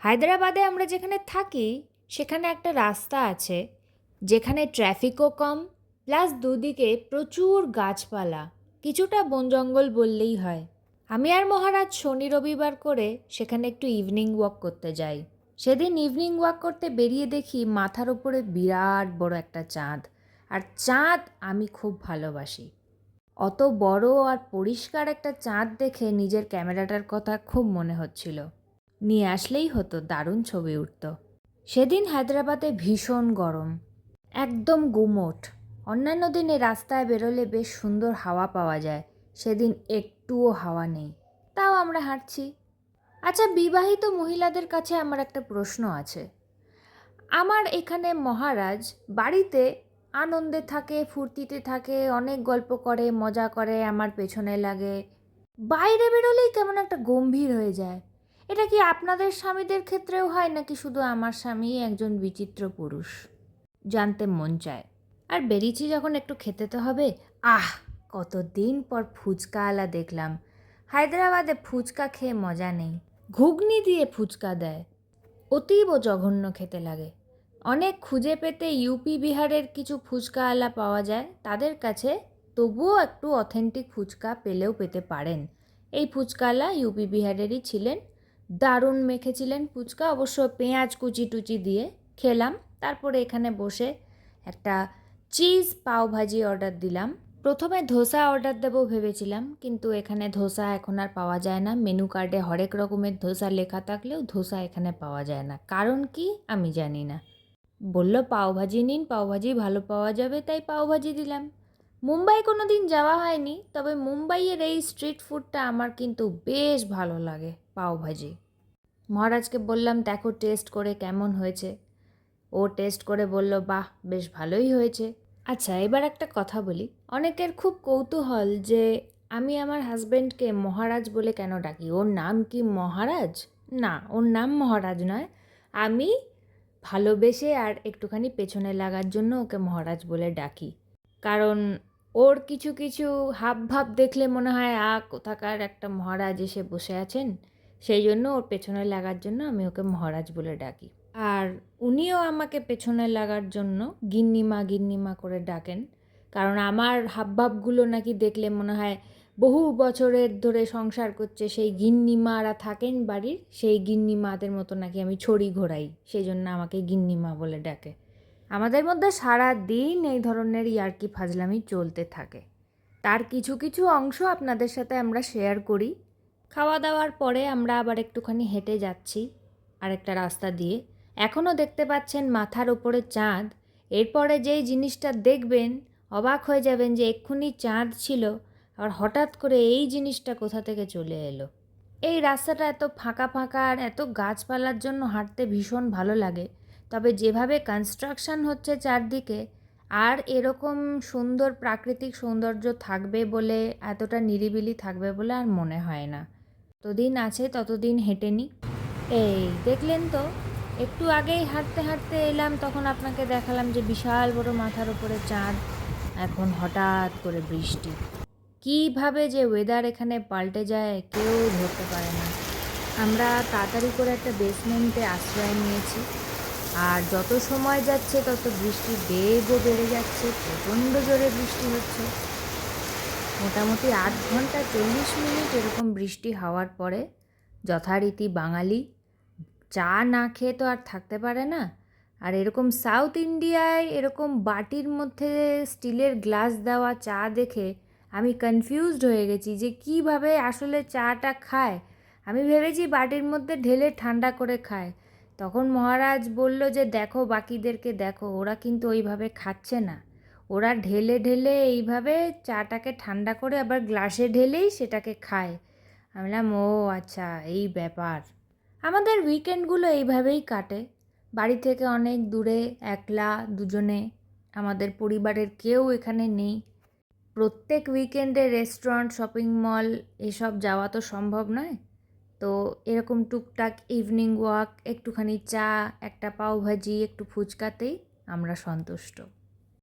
হায়দ্রাবাদে আমরা যেখানে থাকি, সেখানে একটা রাস্তা আছে, যেখানে ট্রাফিকও কম, প্লাস দুদিকে প্রচুর গাছপালা। কিছুটা বন জঙ্গল বললেই হয়। আমি আর মহারাজ শনি রবিবার করে সেখানে একটু ইভিনিং ওয়াক করতে যাই। সেদিন ইভিনিং ওয়াক করতে বেরিয়ে দেখি মাথার উপরে বিরাট বড় একটা চাঁদ। আর চাঁদ আমি খুব ভালোবাসি। অত বড় আর পরিষ্কার একটা চাঁদ দেখে নিজের ক্যামেরাটার কথা খুব মনে হচ্ছিল। নিয়ে আসলেই হতো দারুণ ছবি উঠত। সেদিন হায়দ্রাবাদে ভীষণ গরম, একদম গুমোট। অন্যান্য দিনে রাস্তায় বেরোলে বেশ সুন্দর হাওয়া পাওয়া যায়, সেদিন একটুও হাওয়া নেই। তাও আমরা হাঁটছি। আচ্ছা বিবাহিত মহিলাদের কাছে আমার একটা প্রশ্ন আছে। আমার এখানে মহারাজ বাড়িতে আনন্দে থাকে, ফুর্তিতে থাকে, অনেক গল্প করে, মজা করে, আমার পেছনে লাগে। বাইরে বেরোলেই কেমন একটা গম্ভীর হয়ে যায়। এটা কি আপনাদের স্বামীদের ক্ষেত্রেও হয় নাকি শুধু আমার স্বামী একজন বিচিত্র পুরুষ? জানতে মন চায়। আর বেরিয়েছি যখন একটু খেতে তো হবে। আহ, কতদিন পর ফুচকা আলা দেখলাম। হায়দ্রাবাদে ফুচকা খেয়ে মজা নেই। ঘুগনি দিয়ে ফুচকা দেয়। অতীব জঘন্য খেতে লাগে। অনেক খুঁজে পেতে ইউপি বিহারের কিছু ফুচকা আলা পাওয়া যায়। তাদের কাছে তবুও একটু অথেন্টিক ফুচকা পেলেও পেতে পারেন। এই ফুচকালা ইউপি বিহারেরই ছিলেন দারুণ মেখেছিলেন ফুচকা, অবশ্য পেঁয়াজ কুচি টুচি দিয়ে খেলাম। তারপরে এখানে বসে একটা চিজ পাও ভাজি অর্ডার দিলাম। প্রথমে ধোসা অর্ডার দেবো ভেবেছিলাম, কিন্তু এখানে ধোসা এখন আর পাওয়া যায় না। মেনু কার্ডে হরেক রকমের ধোসা লেখা থাকলেও ধোসা এখানে পাওয়া যায় না। কারণ কি? আমি জানি না। বলল পাওভাজি নিন পাওভাজি ভালো পাওয়া যাবে, তাই পাওভাজি দিলাম। মুম্বাই কোনো দিন যাওয়া হয়নি, তবে মুম্বাইয়ের এই স্ট্রিট ফুডটা আমার কিন্তু বেশ ভালো লাগে। পাওভাজি মহারাজকে বললাম, দেখো টেস্ট করে কেমন হয়েছে? ও টেস্ট করে বলল, বাহ, বেশ ভালোই হয়েছে। আচ্ছা এবার একটা কথা বলি। অনেকের খুব কৌতূহল যে আমি আমার হাজব্যান্ডকে মহারাজ বলে কেন ডাকি? ওর নাম কি মহারাজ? না, ওর নাম মহারাজ নয়। আমি ভালোবেসে আর একটুখানি পেছনে লাগার জন্য ওকে মহারাজ বলে ডাকি। কারণ ওর কিছু কিছু হাব ভাব দেখলে মনে হয়, আ, কোথাকার একটা মহারাজ এসে বসে আছেন? সেই জন্য ওর পেছনে লাগার জন্য আমি ওকে মহারাজ বলে ডাকি। আর উনিও আমাকে পেছনে লাগার জন্য গিন্নিমা গিন্নিমা করে ডাকেন। কারণ আমার হাবভাবগুলো নাকি দেখলে মনে হয় বহু বছরের ধরে সংসার করছে সেই গিন্নিমারা থাকেন বাড়ির, সেই গিন্নিমাদের মতো নাকি আমি ছড়ি ঘোরাই। সেই জন্য আমাকে গিন্নিমা বলে ডাকে। আমাদের মধ্যে সারা দিন এই ধরনের ইয়ার্কি ফাজলামি চলতে থাকে। তার কিছু কিছু অংশ আপনাদের সাথে আমরা শেয়ার করি। খাওয়া দাওয়ার পরে আমরা আবার একটুখানি হেঁটে যাচ্ছি আরেকটা রাস্তা দিয়ে। এখনও দেখতে পাচ্ছেন মাথার ওপরে চাঁদ। এরপরে যেই জিনিসটা দেখবেন, অবাক হয়ে যাবেন যে এক্ষুনি চাঁদ ছিল আর হঠাৎ করে এই জিনিসটা কোথা থেকে চলে এলো? এই রাস্তাটা এত ফাঁকা ফাঁকা আর এত গাছপালার জন্য হাঁটতে ভীষণ ভালো লাগে। তবে যেভাবে কনস্ট্রাকশন হচ্ছে চারদিকে, আর এরকম সুন্দর প্রাকৃতিক সৌন্দর্য থাকবে বলে, এতটা নিরিবিলি থাকবে বলে আর মনে হয় না। যতদিন আছে ততদিন হেঁটে নি এই দেখলেন তো, একটু আগেই হাঁটতে হাঁটতে এলাম, তখন আপনাকে দেখালাম যে বিশাল বড় মাথার উপরে চাঁদ, এখন হঠাৎ করে বৃষ্টি। কীভাবে যে ওয়েদার এখানে পাল্টে যায় কেউ ধরতে পারে না। আমরা তাড়াতাড়ি করে একটা বেসমেন্টে আশ্রয় নিয়েছি, আর যত সময় যাচ্ছে তত বৃষ্টির বেগও বেড়ে যাচ্ছে, প্রচণ্ড জোরে বৃষ্টি হচ্ছে। মোটামুটি আট ঘণ্টা চল্লিশ মিনিট এরকম বৃষ্টি হওয়ার পরে যথারীতি বাঙালি চা না খেয়ে তো আর থাকতে পারে না। আর এরকম সাউথ ইন্ডিয়ায় এরকম বাটির মধ্যে স্টিলের গ্লাস দেওয়া চা দেখে আমি কনফিউজড হয়ে গেছি যে কীভাবে আসলে চাটা খায়। আমি ভেবেছি বাটির মধ্যে ঢেলে ঠান্ডা করে খায়। তখন মহারাজ বলল যে দেখো বাকিদেরকে দেখো, ওরা কিন্তু ওইভাবে খাচ্ছে না। ওরা ঢেলে ঢেলে এইভাবে চাটাকে ঠান্ডা করে আবার গ্লাসে ঢেলেই সেটাকে খায়। আমি বললাম, ও আচ্ছা এই ব্যাপার। আমাদের উইকেন্ডগুলো এইভাবেই কাটে। বাড়ি থেকে অনেক দূরে, একলা, দুজনে, আমাদের পরিবারের কেউ এখানে নেই। প্রত্যেক উইকেন্ডে রেস্টুরেন্ট শপিং মল এসব যাওয়া তো সম্ভব নয়। তো এরকম টুকটাক ইভিনিং ওয়াক একটুখানি চা, একটা পাওভাজি, একটু ফুচকাতেই আমরা সন্তুষ্ট।